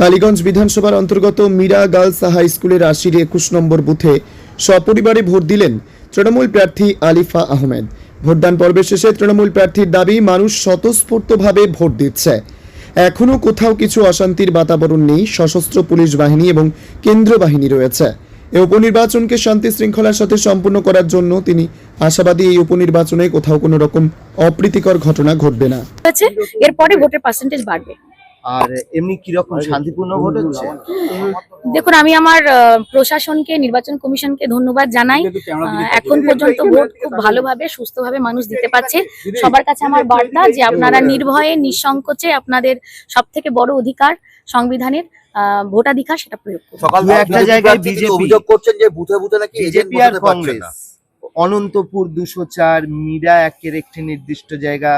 কালীগঞ্জ বিধানসভার অন্তর্গত Meera girls high স্কুলের আশির একুশ নম্বর বুথে সপরিবারে ভোট দিলেন তৃণমূল প্রার্থী আলিফা আহমেদ। ভোটদান পর্বের শেষে তৃণমূল প্রার্থীর দাবি, মানুষ স্বতঃস্ফূর্তভাবে ভোট দিচ্ছে। এখনও কোথাও কিছু অশান্তির বাতাবরণ নেই, সশস্ত্র পুলিশ বাহিনী এবং কেন্দ্র বাহিনী রয়েছে। এই উপনির্বাচনকে শান্তি শৃঙ্খলার সাথে সম্পূর্ণ করার জন্য তিনি আশাবাদী এই উপনির্বাচনে কোথাও কোনো রকম অপ্রীতিকর ঘটনা ঘটবে না। এরপরে ভোটের পার্সেন্টেজ বাড়বে। আর এমনি কীরকম শান্তিপূর্ণ ভোট হচ্ছে দেখুন আমি আমার প্রশাসনকে নির্বাচন কমিশনকে ধন্যবাদ জানাই। এখন পর্যন্ত ভোট খুব ভালোভাবে সুস্থভাবে মানুষ দিতে পারছে। সবার কাছে আমার বার্তা যে আপনারা নির্ভয়ে নিঃসংকোচে আপনাদের সব থেকে বড় অধিকার সংবিধানের আহ, ভোটাধিকার সেটা প্রয়োগ করুন। সকাল থেকে একটা জায়গায় BJP অভিযোগ করছেন যে বুথে বুথে নাকি এজেন্ট বিজেপি আর কংগ্রেস। অনন্তপুর দুশো চার মীরা একের একটি নির্দিষ্ট জায়গা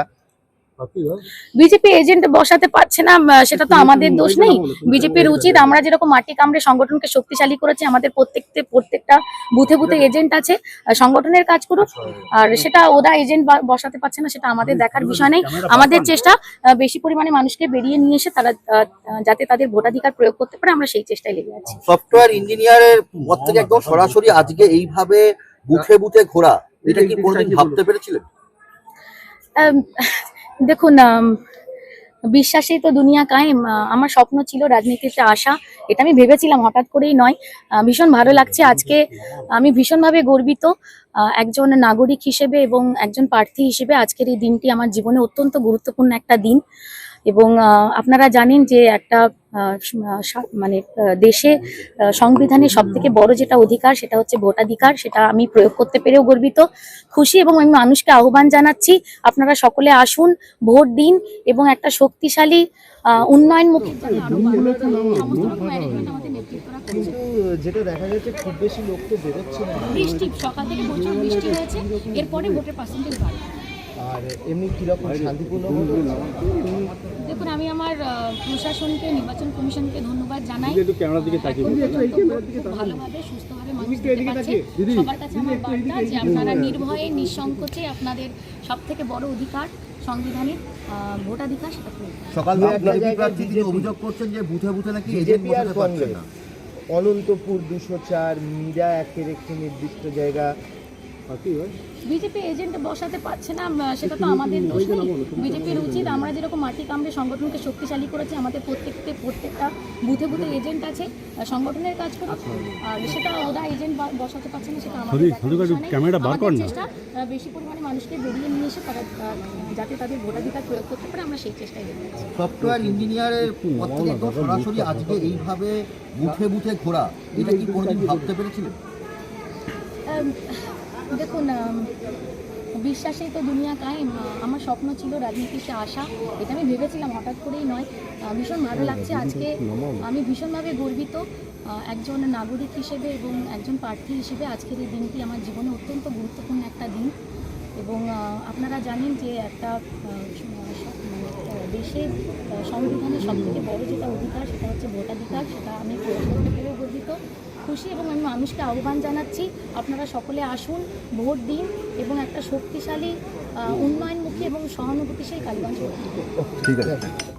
বিজেপি এজেন্ট বসাতে পারছে না সেটা তো আমাদের দোষ নেই। বিজেপির উচিত আমরা যেরকম মাটি কামড়ে সংগঠনকে শক্তিশালী করেছি আমাদের প্রত্যেকটা প্রত্যেকটা বুথে বুথে এজেন্ট আছে সংগঠনের কাজ করুক। আর সেটা ওরা এজেন্ট বসাতে পারছে না সেটা আমাদের দেখার বিষয় নেই। আমাদের চেষ্টা বেশি পরিমাণে মানুষকে বেরিয়ে নিয়ে এসে তারা যাতে তাদের ভোটাধিকার প্রয়োগ করতে পারে আমরা সেই চেষ্টায় লেগে আছি। সফটওয়্যার ইঞ্জিনিয়ারের পদ থেকে একদম সরাসরি আজকে এইভাবে বুথে বুথে ঘোরা এটা কি কোনোদিন ভাবতে পেরেছিলেন? দেখুন বিশ্বাসে বিশ্বাসেই তো দুনিয়া কায়েম। আমার স্বপ্ন ছিল রাজনীতিতে আসা, এটা আমি ভেবেছিলাম, হঠাৎ করেই নয়। ভীষণ ভালো লাগছে আজকে। আমি ভীষণভাবে গর্বিত একজন নাগরিক হিসেবে এবং একজন প্রার্থী হিসেবে আজকের এই দিনটি আমার জীবনে অত্যন্ত গুরুত্বপূর্ণ একটা দিন। এবং আপনারা জানেন যে একটা মানে দেশে সংবিধানের সব থেকে বড় যেটা অধিকার সেটা হচ্ছে ভোটাধিকার সেটা আমি প্রয়োগ করতে পেরেও গর্বিত খুশি এবং আমি মানুষকে আহ্বান জানাচ্ছি আপনারা সকলে আসুন ভোট দিন এবং একটা শক্তিশালী উন্নয়নমুখী। যেটা দেখা যাচ্ছে খুব বেশি লোক তো বেরোচ্ছে না বৃষ্টি সকাল থেকে প্রচুর বৃষ্টি হয়েছে এরপরে ভোটের পার্সেন্টেজ বাড়বে আর এমনি কীরকম শান্তিপূর্ণ আমি আমার প্রশাসনকে নির্বাচন কমিশনকে ধন্যবাদ জানাই। ভালোভাবে সুস্থভাবে মানুষ দিতে পারছে সবার কাছে আমার বার্তা যে আপনারা নির্ভয়ে নিঃসংকোচে আপনাদের সব থেকে বড় অধিকার সংবিধানের আহ, ভোটাধিকার সেটা সকাল অভিযোগ করছেন যে বুথে বুথে নাকি এজেন্ট বসাতে পারছেন না। অনন্তপুর দুশো চার মীরা একের একটি নির্দিষ্ট জায়গা। বিজেপি এজেন্ট বসাতে পারছে না সেটা তো আমাদের দোষ নেই। বিজেপির উচিত আমরা যেরকম মাটি কামড়ে সংগঠনকে শক্তিশালী করেছি আমাদের প্রত্যেকটা প্রত্যেকটা বুথে বুথে এজেন্ট আছে সংগঠনের কাজ করুক। আর সেটা ওরা এজেন্ট বসাতে পারছে না সেটা আমাদের। চেষ্টা বেশি পরিমাণে মানুষকে বেরিয়ে নিয়ে এসে তারা যাতে তাদের ভোটাধিকার প্রয়োগ করতে পারে আমরা সেই আছি। সফটওয়্যার ইঞ্জিনিয়ারের থেকে সরাসরি আজকে এইভাবে বুথে বুথে ঘোরা এটা কি কোনোদিন ভাবতে পেরেছিলেন দেখুন বিশ্বাসেই তো দুনিয়া কায়েম। আমার স্বপ্ন ছিল রাজনীতিতে আসা এটা আমি ভেবেছিলাম হঠাৎ করেই নয়। ভীষণ ভালো লাগছে আজকে। আমি ভীষণভাবে গর্বিত একজন নাগরিক হিসেবে এবং একজন প্রার্থী হিসেবে আজকের এই দিনটি আমার জীবনে অত্যন্ত গুরুত্বপূর্ণ একটা দিন। এবং আপনারা জানেন যে একটা মানে দেশের সংবিধানের সব থেকে বড় যেটা অধিকার সেটা হচ্ছে ভোটাধিকার, সেটা আমি প্রয়োগ গর্বিত, খুশি এবং আমি মানুষকে আহ্বান জানাচ্ছি, আপনারা সকলে আসুন, ভোট দিন এবং একটা শক্তিশালী উন্নয়নমুখী এবং সহানুভূতিশীল কালীগঞ্জ ঠিক আছে।